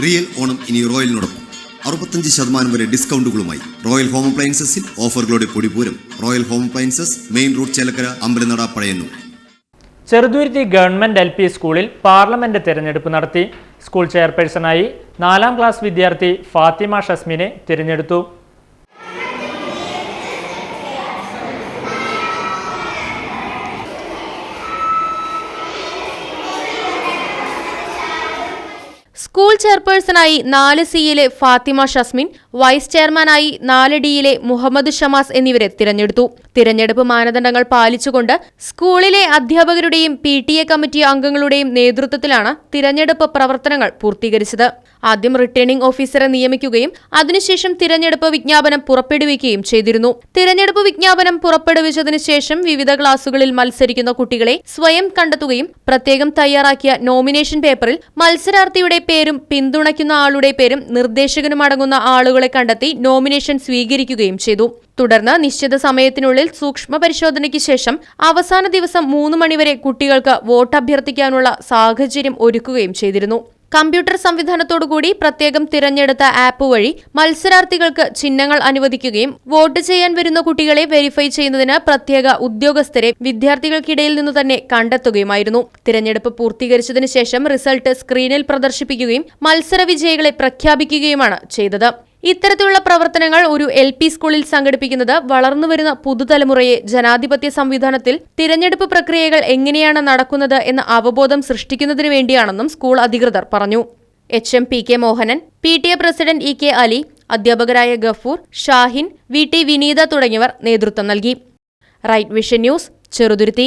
Real Onam ഇനി റോയലിനോടൊപ്പം. അറുപത്തഞ്ച് ശതമാനം വരെ ഡിസ്കൗണ്ടുകളുമായി റോയൽ ഹോം അപ്ലയൻസസിൽ ഓഫറുകളുടെ പൊടിപൂരം royal home appliances main road Chelakkara Ambalanada Pazhayannur. Cheruthuruthy government L P സ്കൂളിൽ പാർലമെന്റ് തെരഞ്ഞെടുപ്പ് നടത്തി. സ്കൂൾ ചെയർപേഴ്സണായി നാലാം ക്ലാസ് വിദ്യാർത്ഥി ഫാത്തിമ ഷസ്മിനെ തിരഞ്ഞെടുത്തു. സ്കൂൾ ചെയർപേഴ്സണായി നാല് സിയിലെ ഫാത്തിമ ഷസ്മിൻ വൈസ് ചെയർമാനായി നാല് ഡിയിലെ മുഹമ്മദ് ഷമാസ് എന്നിവരെ തിരഞ്ഞെടുത്തു. തിരഞ്ഞെടുപ്പ് മാനദണ്ഡങ്ങൾ പാലിച്ചുകൊണ്ട് സ്കൂളിലെ അധ്യാപകരുടെയും പി ടി എ കമ്മിറ്റി അംഗങ്ങളുടെയും നേതൃത്വത്തിലാണ് തിരഞ്ഞെടുപ്പ് പ്രവർത്തനങ്ങൾ പൂർത്തീകരിച്ചത്. ആദ്യം റിട്ടേണിംഗ് ഓഫീസറെ നിയമിക്കുകയും അതിനുശേഷം തിരഞ്ഞെടുപ്പ് വിജ്ഞാപനം പുറപ്പെടുവിക്കുകയും ചെയ്തിരുന്നു. തിരഞ്ഞെടുപ്പ് വിജ്ഞാപനം പുറപ്പെടുവിച്ചതിനു ശേഷം വിവിധ ക്ലാസുകളിൽ മത്സരിക്കുന്ന കുട്ടികളെ സ്വയം കണ്ടെത്തുകയും പ്രത്യേകം തയ്യാറാക്കിയ നോമിനേഷൻ പേപ്പറിൽ മത്സരാർത്ഥിയുടെ പേരും പിന്തുണയ്ക്കുന്ന ആളുടെ പേരും നിർദ്ദേശകനും അടങ്ങുന്ന ആളുകളെ കണ്ടെത്തി നോമിനേഷൻ സ്വീകരിക്കുകയും ചെയ്തു. തുടർന്ന് നിശ്ചിത സമയത്തിനുള്ളിൽ സൂക്ഷ്മ പരിശോധനയ്ക്ക് ശേഷം അവസാന ദിവസം മൂന്ന് മണിവരെ കുട്ടികൾക്ക് വോട്ട് അഭ്യർത്ഥിക്കാനുള്ള സാഹചര്യം ഒരുക്കുകയും ചെയ്തിരുന്നു. കമ്പ്യൂട്ടർ സംവിധാനത്തോടുകൂടി പ്രത്യേകം തിരഞ്ഞെടുത്ത ആപ്പ് വഴി മത്സരാർത്ഥികൾക്ക് ചിഹ്നങ്ങൾ അനുവദിക്കുകയും വോട്ട് ചെയ്യാൻ വരുന്ന കുട്ടികളെ വെരിഫൈ ചെയ്യുന്നതിന് പ്രത്യേക ഉദ്യോഗസ്ഥരെ വിദ്യാർത്ഥികൾക്കിടയിൽ നിന്ന് തന്നെ കണ്ടെത്തുകയുമായിരുന്നു. തിരഞ്ഞെടുപ്പ് പൂർത്തീകരിച്ചതിനു ശേഷം റിസൾട്ട് സ്ക്രീനിൽ പ്രദർശിപ്പിക്കുകയും മത്സര വിജയികളെ പ്രഖ്യാപിക്കുകയുമാണ് ചെയ്തത്. ഇത്തരത്തിലുള്ള പ്രവർത്തനങ്ങൾ ഒരു എൽ പി സ്കൂളിൽ സംഘടിപ്പിക്കുന്നത് വളർന്നുവരുന്ന പുതുതലമുറയെ ജനാധിപത്യ സംവിധാനത്തിൽ തിരഞ്ഞെടുപ്പ് പ്രക്രിയകൾ എങ്ങനെയാണ് നടക്കുന്നത് എന്ന അവബോധം സൃഷ്ടിക്കുന്നതിനു വേണ്ടിയാണെന്നും സ്കൂൾ അധികൃതർ പറഞ്ഞു. H M P K Mohanan P T A president E K Ali അധ്യാപകരായ ഗഫൂർ ഷാഹിൻ വി ടി വിനീത തുടങ്ങിയവർ നേതൃത്വം നൽകി. Right vision news Cheruthuruthy.